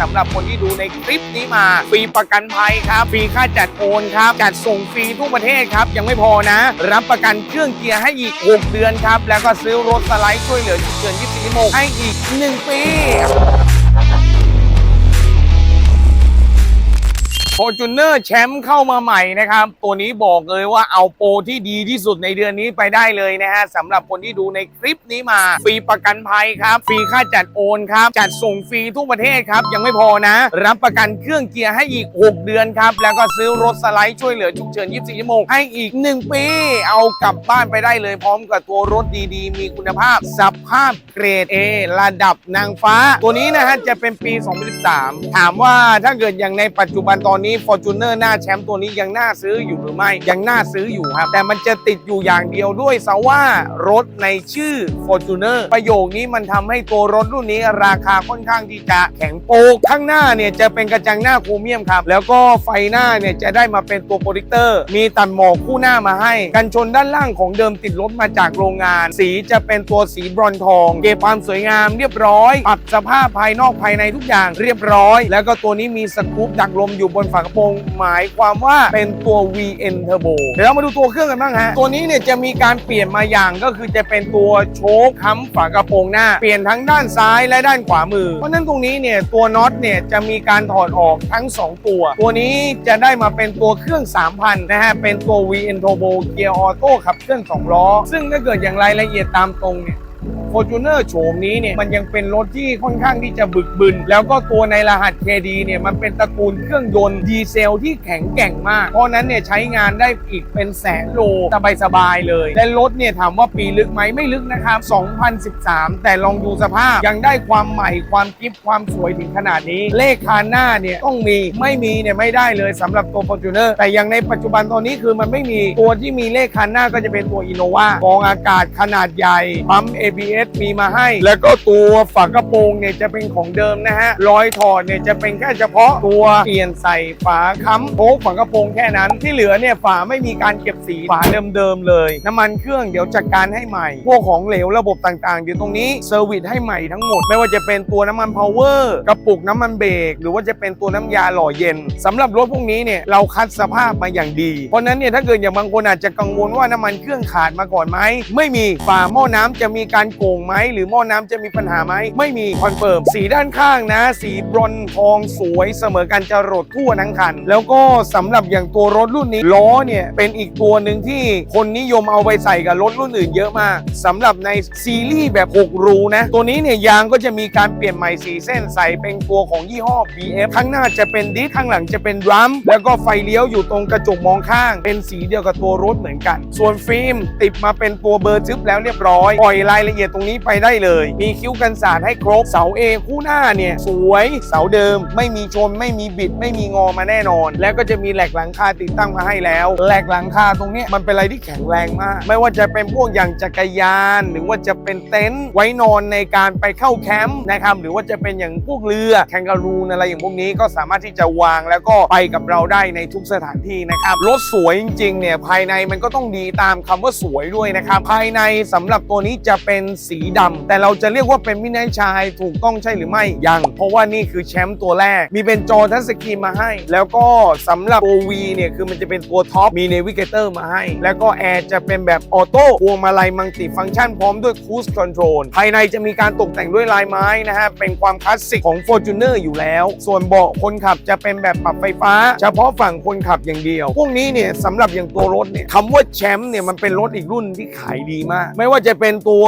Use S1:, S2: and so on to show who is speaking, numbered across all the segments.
S1: สำหรับคนที่ดูในคลิปนี้มา ฟรีประกันภัยครับ ฟรีค่าจัดโอนครับ จัดส่งฟรีทุกประเทศครับ ยังไม่พอนะ รับประกันเครื่องเกียร์ให้อีก 6 เดือนครับ แล้วก็ซื้อรถสไลด์ช่วยเหลือฉุกเฉิน24ชั่วโมงให้อีก 1 ปี f o r t u n e r แชมป์เข้ามาใหม่นะครับ ตัวนี้บอกเลยว่าเอาโปรที่ดีที่สุดในเดือนนี้ไปได้เลยนะฮะสำหรับคนที่ดูในคลิปนี้มาฟรีประกันภัยครับฟรีค่าจัดโอนครับ จัดส่งฟรีทุกประเทศครับ ยังไม่พอนะ รับประกันเครื่องเกียร์ให้อีก 6 เดือนครับ แล้วก็ซื้อรถสไลด์ช่วยเหลือฉุกเฉิน 24 ชั่วโมง ให้อีก 1 ปี เอากลับบ้านไปได้เลย พร้อมกับตัวรถดีๆ มีคุณภาพสภาพเกรด A ระดับนางฟ้า ตัวนี้นะฮะจะเป็นปี 2013 ถามว่าถ้าเกิดอย่างในปัจจุบันตอนนี้ Fortuner หน้าแชมป์ตัวนี้ยังน่าซื้ออยู่หรือไม่ ยังน่าซื้ออยู่ครับ แต่มันจะติดอยู่อย่างเดียวด้วยซะว่ารถในชื่อ Fortuner ประโยคนี้มันทำให้ตัวรถรุ่นนี้ราคาค่อนข้างที่จะแข็งโป๊กข้างหน้าเนี่ยจะเป็นกระจังหน้าโครเมียมครับ แล้วก็ไฟหน้าเนี่ยจะได้มาเป็นตัวโปรดิเตอร์ มีตัดหมอกคู่หน้ามาให้ กันชนด้านล่างของเดิมติดรถมาจากโรงงาน สีจะเป็นตัวสีบรอนทอง เก็บความสวยงามเรียบร้อย ปรับสภาพภายนอกภายในทุกอย่างเรียบร้อย แล้วก็ตัวนี้มีสกู๊ปดักลมอยู่บนฝฝากระโปรงหมายความว่าเป็นตัว VN Turbo เดี๋ยวเรามาดูตัวเครื่องกันบ้างฮะ ตัวนี้เนี่ยจะมีการเปลี่ยนมาอย่างก็คือจะเป็นตัวโชคค้ำฝากระโปรงหน้า เปลี่ยนทั้งด้านซ้ายและด้านขวามือ เพราะฉะนั้นตรงนี้เนี่ยตัวน็อตเนี่ยจะมีการถอดออกทั้ง 2 ตัว ตัวนี้จะได้มาเป็นตัวเครื่อง 3,000 นะฮะ เป็นตัว VN Turbo เกียร์ออโต้ขับเคลื่อน2ล้อ ซึ่งถ้าเกิดอย่างรายละเอียดตามตรงเนี่ย f o r t u n e r โฉมนี้เนี่ยมันยังเป็นรถที่ค่อนข้างที่จะบึกบึน แล้วก็ตัวในรหัส KD เนี่ยมันเป็นตระกูลเครื่องยนต์ดีเซลที่แข็งแกร่งมาก เพราะนั้นเนี่ยใช้งานได้อีกเป็นแสนโลสบายๆเลย และรถเนี่ยถามว่าปีลึกไหมไม่ลึกนะครับ 2013 แต่ลองดูสภาพยังได้ความใหม่ความกิฟความสวยถึงขนาดนี้ เลขคานหน้าเนี่ยต้องมีไม่มีเนี่ยไม่ได้เลยสำหรับตัว Fortuner แต่อย่างในปัจจุบันตอนนี้คือมันไม่มีตัวที่มีเลขคานหน้าก็จะเป็นตัว Innova กองอากาศขนาดใหญ่ปั๊ม ABS มีมาให้ แล้วก็ตัวฝากระโปรงเนี่ยจะเป็นของเดิมนะฮะรอยถอดเนี่ยจะเป็นแค่เฉพาะตัวเปลี่ยนใส่ฝาค้ำโค้งฝากระโปรงแค่นั้นที่เหลือเนี่ยฝาไม่มีการเก็บสีฝาเดิมๆเลย น้ำมันเครื่องเดี๋ยวจัดการให้ใหม่ พวกของเหลวระบบต่างๆเดี๋ยวตรงนี้เซอร์วิสให้ใหม่ทั้งหมด ไม่ว่าจะเป็นตัวน้ำมันพาวเวอร์กระปุกน้ำมันเบรกหรือว่าจะเป็นตัวน้ำยาหล่อเย็นสำหรับรถพวกนี้เนี่ยเราคัดสภาพมาอย่างดี เพราะนั้นเนี่ยถ้าเกิดอย่างบางคนอาจจะกังวลว่าน้ำมันเครื่องขาดมาก่อนไหมไม่มีฝาหม้อน้ำจะมีการโก่งไหมหรือหม้อน้ำจะมีปัญหาไหมไม่มีคอนเฟิร์มสีด้านข้างนะ สีบรอนทองสวยเสมอกันจะรดทั่วทั้งคัน แล้วก็สำหรับอย่างตัวรถรุ่นนี้ล้อเนี่ยเป็นอีกตัวหนึ่งที่คนนิยมเอาไปใส่กับรถรุ่นอื่นเยอะมากสำหรับในซีรีส์แบบ6รูนะ ตัวนี้เนี่ยยางก็จะมีการเปลี่ยนใหม่สีเส้นใส่เป็นตัวของยี่ห้อ BF ข้างหน้าจะเป็นดิสข้างหลังจะเป็นดรัมแล้วก็ไฟเลี้ยวอยู่ตรงกระจกมองข้าง เป็นสีเดียวกับตัวรถเหมือนกัน ส่วนฟิล์มติดมาเป็นตัวเบอร์ทึบแล้วเรียบร้อยปล่อยรายละเอียดตรงนี้ไปได้เลย มีคิ้วกันสาดให้ครบ เสาเอคู่หน้าเนี่ยสวยเสาเดิม ไม่มีชนไม่มีบิด ไม่มีงอมาแน่นอน แล้วก็จะมีแหลกหลังคาติดตั้งมาให้แล้ว แหลกหลังคาตรงนี้มันเป็นอะไรที่แข็งแรงมาก ไม่ว่าจะเป็นพวกอย่างจักรยาน หรือว่าจะเป็นเต็นท์ไว้นอนในการไปเข้าแคมป์นะครับหรือว่าจะเป็นอย่างพวกเรือแคนการูนอะไรอย่างพวกนี้ก็สามารถที่จะวางแล้วก็ไปกับเราได้ในทุกสถานที่นะครับรถสวยจริงๆเนี่ยภายในมันก็ต้องดีตามคำว่าสวยด้วยนะครับภายในสำหรับตัวนี้จะเป็นสีดำแต่เราจะเรียกว่าเป็นมินิชายถูกต้องใช่หรือไม่ยัง เพราะว่านี่คือแชมป์ตัวแรก มีเป็นจอทัชสกรีนมาให้ แล้วก็สำหรับตัว V เนี่ยคือมันจะเป็นตัวท็อปมีเนวิเกเตอร์มาให้ แล้วก็แอร์จะเป็นแบบออโต้พวงมาลัยมังติฟังก์ชันพร้อมด้วยคูสคอนโทรลภายในจะมีการตกแต่งด้วยลายไม้นะฮะเป็นความคลาสสิกของ Fortuner อยู่แล้ว ส่วนเบาะคนขับจะเป็นแบบปรับไฟฟ้า เฉพาะฝั่งคนขับอย่างเดียว พวกนี้เนี่ยสำหรับอย่างตัวรถเนี่ยคำว่าแชมป์เนี่ยมันเป็นรถอีกรุ่นที่ขายดีมาก ไม่ว่าจะเป็นตัว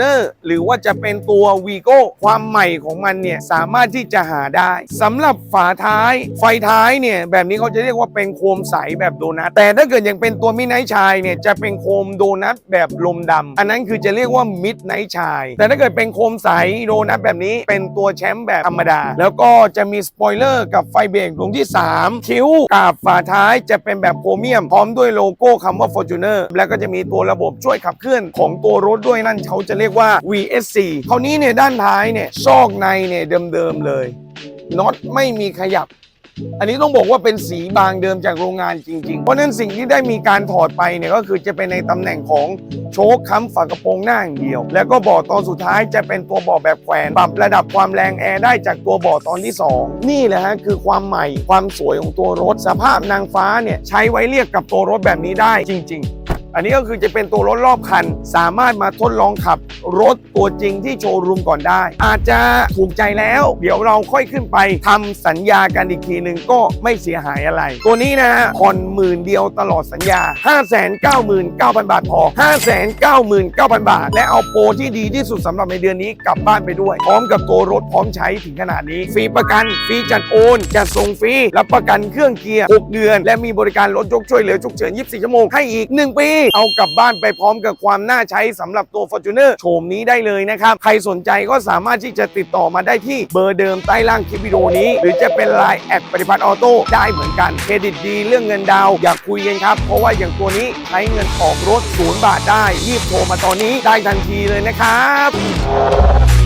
S1: n e r หรือว่าจะเป็นตัว Vigo ความใหม่ของมันเนี่ยสามารถที่จะหาได้สำหรับฝาท้ายไฟท้ายเนี่ยแบบนี้เขาจะเรียกว่าเป็นโคมใสแบบโดนัทแต่ถ้าเกิดยังเป็นตัวมิดไนท์ชายเนี่ยจะเป็นโคมโดนัทแบบลมดำอันนั้นคือจะเรียกว่ามิดไนท์ชายแต่ถ้าเกิดเป็นโคมใสโดนัทแบบนี้เป็นตัวแชมป์แบบธรรมดา แล้วก็จะมีสปอยเลอร์กับไฟเบรกดวงที่ 3 คิ้วกับฝาท้ายจะเป็นแบบโครเมียม พร้อมด้วยโลโก้คำว่า Fortuner แล้วก็จะมีตัวระบบช่วยขับเคลื่อนของตัวรถด้วยนั่นเขาจะเรียกว่า VSC คราวนี้เนี่ยด้านท้ายเนี่ยซอกในเนี่ยเดิมๆเลยน็อตไม่มีขยับ อันนี้ต้องบอกว่าเป็นสีบางเดิมจากโรงงานจริง ๆ เพราะนั้นสิ่งที่ได้มีการถอดไปเนี่ยก็คือจะเป็นในตำแหน่งของโชคค้ำฝากระโปรงหน้าอย่างเดียว แล้วก็บาะตอนสุดท้ายจะเป็นตัวบาะแบบแขวนปรับระดับความแรงแอร์ได้จากตัวบาะตอนที่ 2 นี่แหละฮะคือความใหม่ความสวยของตัวรถ สภาพนางฟ้าเนี่ยใช้ไว้เรียกกับตัวรถแบบนี้ได้จริง ๆ อันนี้ก็คือจะเป็นตัวรถรอบคัน สามารถมาทดลองขับรถตัวจริงที่โชว์รูมก่อนได้ อาจจะถูกใจแล้ว เดี๋ยวเราค่อยขึ้นไปทำสัญญากันอีกทีหนึ่งก็ไม่เสียหายอะไร ตัวนี้นะฮะผ่อนหมื่นเดียวตลอดสัญญา 599,000 บาทพอ 599,000 บาท และเอาโปรที่ดีที่สุดสำหรับในเดือนนี้กลับบ้านไปด้วย พร้อมกับตัวรถพร้อมใช้ถึงขนาดนี้ ฟรีประกัน ฟรีจัดโอน จัดส่งฟรี รับประกันเครื่องเกียร์ 6 เดือน และมีบริการรถยกช่วยเหลือฉุกเฉิน 24 ชั่วโมงให้อีก 1 ปีเอากลับบ้านไปพร้อมกับความน่าใช้สำหรับตัว Fortuner โฉมนี้ได้เลยนะครับ ใครสนใจก็สามารถที่จะติดต่อมาได้ที่เบอร์เดิมใต้ล่างคลิปวิดีโอนี้ หรือจะเป็น Line แอดปฏิพัฒน์ออโต้ได้เหมือนกันเครดิตดีเรื่องเงินดาวอยากคุยกันครับ เพราะว่าอย่างตัวนี้ใช้เงินออกรถศูนย์บาทได้รีบโทรมาตอนนี้ได้ทันทีเลยนะครับ